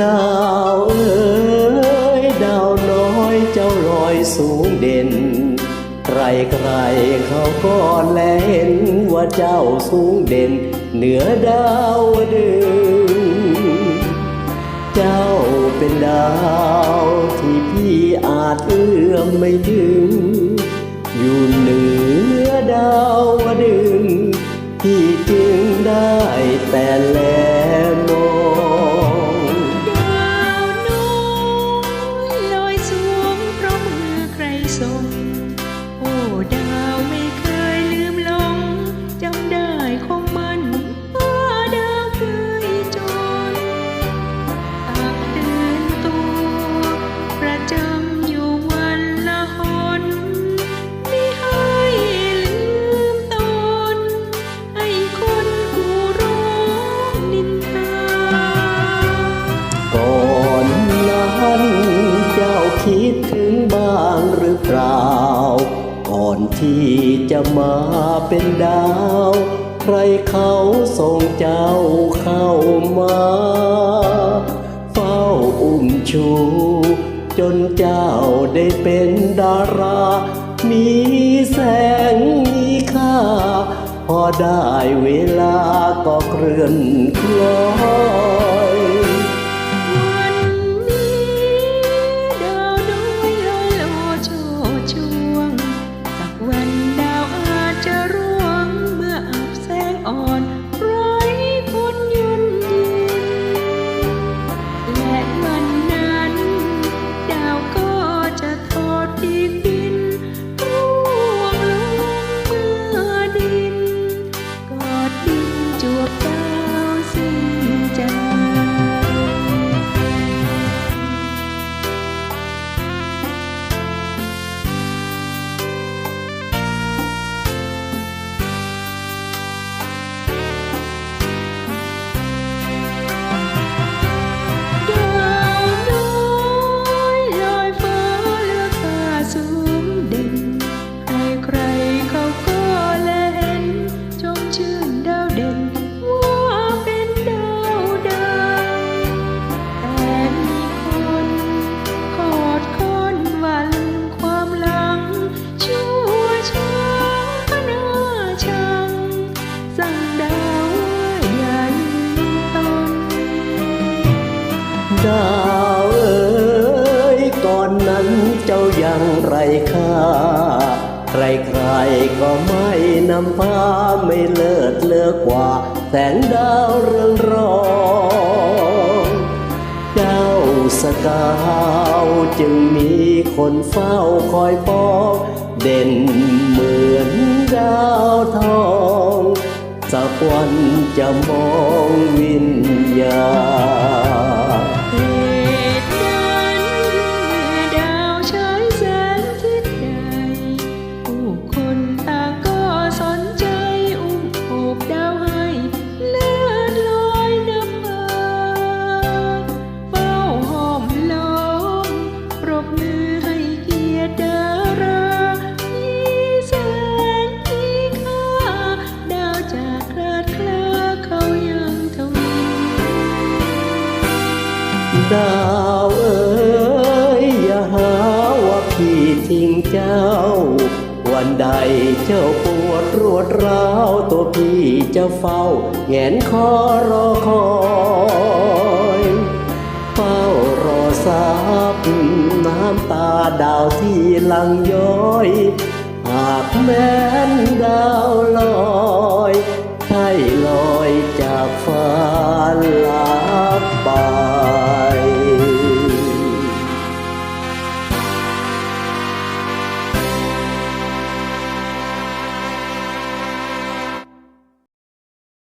ดาวเอ๋ยดาวน้อยเจ้าลอยสูงเด่น ใครใครๆเขาก็แลเห็นว่าเจ้าสูงเด่น เหนือดาวดึงเจ้าเป็นดาวที่พี่อาจเอื้อมไม่ถึง บ้างหรือเปล่า ก่อนที่จะมาเป็นดาว ใครเขาส่งเจ้าเข้ามา เฝ้าอุ้มชู จนเจ้าได้เป็นดารา มีแสงมีค่า พอได้เวลาก็เคลื่อนคล้อย อ่อนไร้คน ไรค่า ใครๆก็ไม่นำพาไม่เลิศเลือกว่า แสงดาวเรืองรองเจ้าสกาวจึงมีคนเฝ้าคอยปองเด่นเหมือนดาวทองสักวันจะมองวิญญาณ ดาวเอ๋ยอย่าหาว่าพี่ทิ้งเจ้า วันใดเจ้าปวดรวดร้าวตัวพี่จะเฝ้าแงนคอรอคอยเฝ้ารอซับน้ำตาดาวที่ลังย้อย หากแม้นดาวล